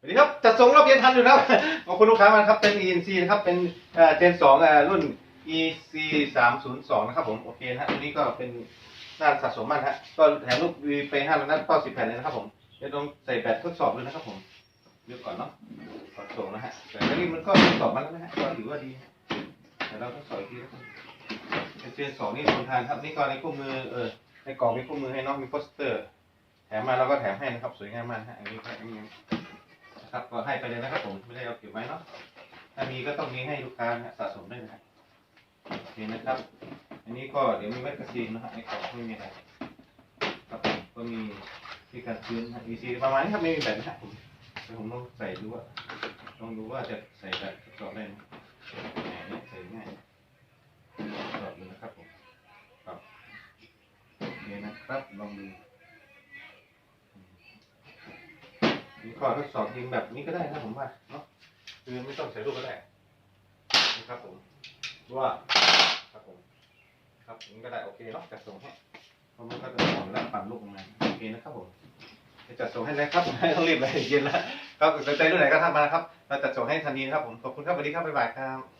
สวัสดีครับจัดส่งรอบเย็นทันอยู่ครับขอบคุณลูกค้ามากครับเป็น ENC นะครับเป็นเจนสองรุ่น EC สามศูนย์สองนะครับผมโอเคนะฮะตัวนี้ก็เป็นน่าสะสมมากฮะก็แถมลูกวีไปห้าแล้วนัดเป้าสิบแผ่นเลยนะครับผมเดี๋ยวต้องใส่แบตทดสอบด้วยนะครับผมเดี๋ยวก่อนเนาะก่อนส่งนะฮะแต่นนี้มันก็ทดสอบมาแล้วนะฮะก็ถือว่าดีแต่เราทดสอบอีกทีนะครับเจนสองนี่ทนทานครับนี่ก็ในคู่มือเออในกล่องมีคู่มือให้น้องมีโปสเตอร์ แถมมาเราก็แถมให้นะครับสวยงามมากฮะอันนี้ก็อันนี้ นะครับก็ให้ไปเลยนะครับผมไม่ได้เอาเก็บไว้เนาะถ้ามีก็ต้องมีให้ลูกค้านะสะสมด้วยนะครับโอเคนะครับ อันนี้ก็เดี๋ยวมีแมกกาซีนนะฮะในกล่องไม่มีอะไรครับผมก็มีที่กันชื้นนะ EC ประมาณนี้ครับไม่มีแบบนะฮะผมเดี๋ยวผมลองใส่ดูว่าลองดูว่าจะใส่แบบทดสอบได้ไหมแหมเนี่ยใส่ง่ายทดสอดูนะครับผมครับโอเคนะครับลองดู มีข้อทดสอบยิงแบบนี้ก็ได้นะผมว่าเนาะคือไม่ต้องใส่ลูกก็ได้นะครับผมว่าครับผม ครับอย่างนี้ก็ได้โอเคเนาะจัดส่งให้เพราะมันก็จะสอนแล้วปั่นลูกออกมาโอเคนะครับผมจะจัดส่งให้นะครับไม่ต้องรีบเลยเย็นแล้วครับสนใจรุ่นไหนก็ทำมานะครับเราจัดส่งให้ทันทีนะครับผมขอบคุณครับสวัสดีครับบ๊ายบายครับ